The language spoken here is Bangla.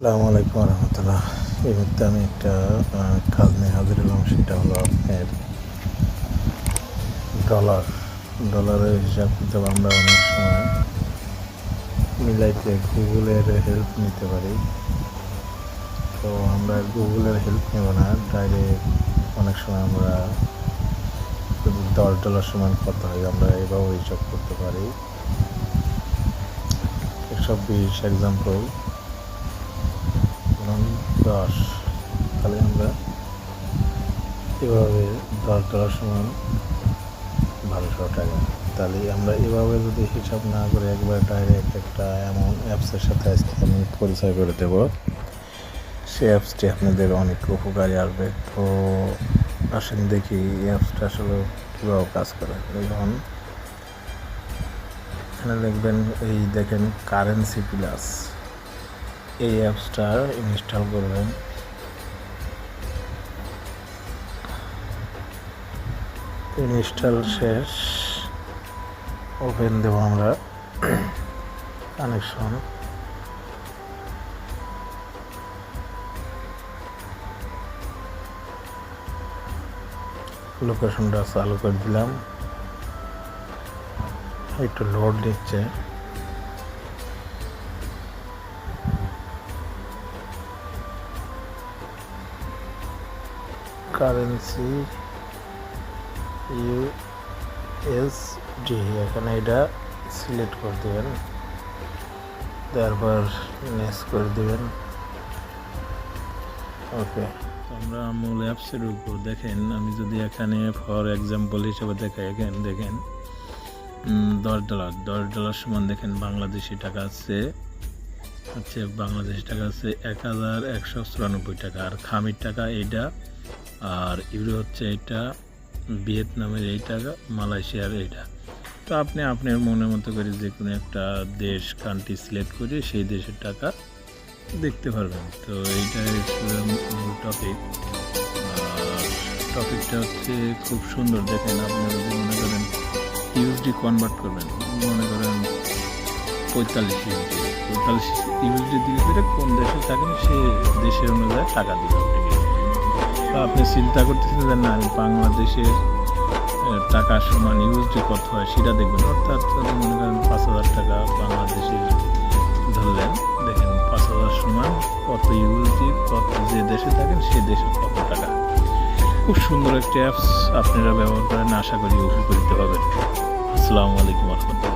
আসসালামু আলাইকুম রহমতুল্লাহ। এই মুহূর্তে আমি একটা কাজ নিয়ে হাজির হলাম, সেটা হলো আপনার ডলার ডলারের হিসাব কিতাব আমরা অনেক সময় মিলাইতে গুগলের হেল্প নিতে পারি। তো আমরা গুগলের হেল্প নেব না ডাইরেক্ট অনেক সময় আমরা যদি দশ ডলার সমান কত হয়, আমরা এভাবে হিসাব করতে পারি। একশো বিশ এক্সাম্পল ধরুন দশ। তাহলে আমরা এভাবে দশ ডলার সমান বারোশো টাকা। তাহলে আমরা এভাবে যদি হিসাব না করে একবার ডাইরেক্ট একটা এমন অ্যাপসের সাথে আজকে আমি পরিচয় করে দেব। সেই অ্যাপসটি আপনাদের অনেক উপকারী আসবে। তো আসেন দেখি এই অ্যাপসটা আসলে কীভাবে কাজ করে। যেমন এখানে দেখবেন এই দেখেন কারেন্সি প্লাস এই অ্যাপসটা ইনস্টল করবেন। ইনস্টল শেষ। ওপেন দেবো আমরা কানেকশন লোকেশনটা চালু করে দিলাম। একটু লোড দিচ্ছে কারেন্সি ইউ এস ডি এখানে এটা সিলেক্ট করে দেবেন। তারপর নেক্সট করে দেবেন। ওকে আমরা মূল অ্যাপসের উপর দেখেন, আমি যদি এখানে ফর এক্সাম্পল হিসেবে দেখাই, এখানে দেখেন দশ ডলার দশ ডলার সমান দেখেন বাংলাদেশি টাকা আছে, হচ্ছে বাংলাদেশি টাকা আছে এক হাজার একশো চুরানব্বই টাকা। আর খামির টাকা এইটা আর ইউরো হচ্ছে এটা ভিয়েতনামের এই টাকা মালয়েশিয়ার এইটা। তো আপনি আপনার মনের মতো করে যে কোনো একটা দেশ কান্ট্রি সিলেক্ট করে সেই দেশের টাকা দেখতে পারবেন। তো এইটাই ছিল মূল টপিক টপিকটা হচ্ছে খুব সুন্দর। দেখেন আপনি যদি মনে করেন ইউএসডি কনভার্ট করবেন, মনে করেন পঁয়তাল্লিশ ইউএসডি পঁয়তাল্লিশ ইউএসডি দিলে কোন দেশে থাকেন সে দেশের অনুযায়ী টাকা দিবে আপনাকে তো আপনি চিন্তা করতেছেন যে না আমি বাংলাদেশের টাকা সমান ইউএসডি কত হয়, সেটা দেখবেন। অর্থাৎ মনে করেন পাঁচ হাজার টাকা বাংলাদেশের ধরলেন, দেখেন পাঁচ হাজার সমান কত ইউএসডি কত যে দেশে থাকেন, সে দেশে কত টাকা। খুব সুন্দর একটি অ্যাপস আপনারা ব্যবহার করেন, আশা করি উপকৃত হবেন। আসসালামু আলাইকুম রহমতুল্লাহ।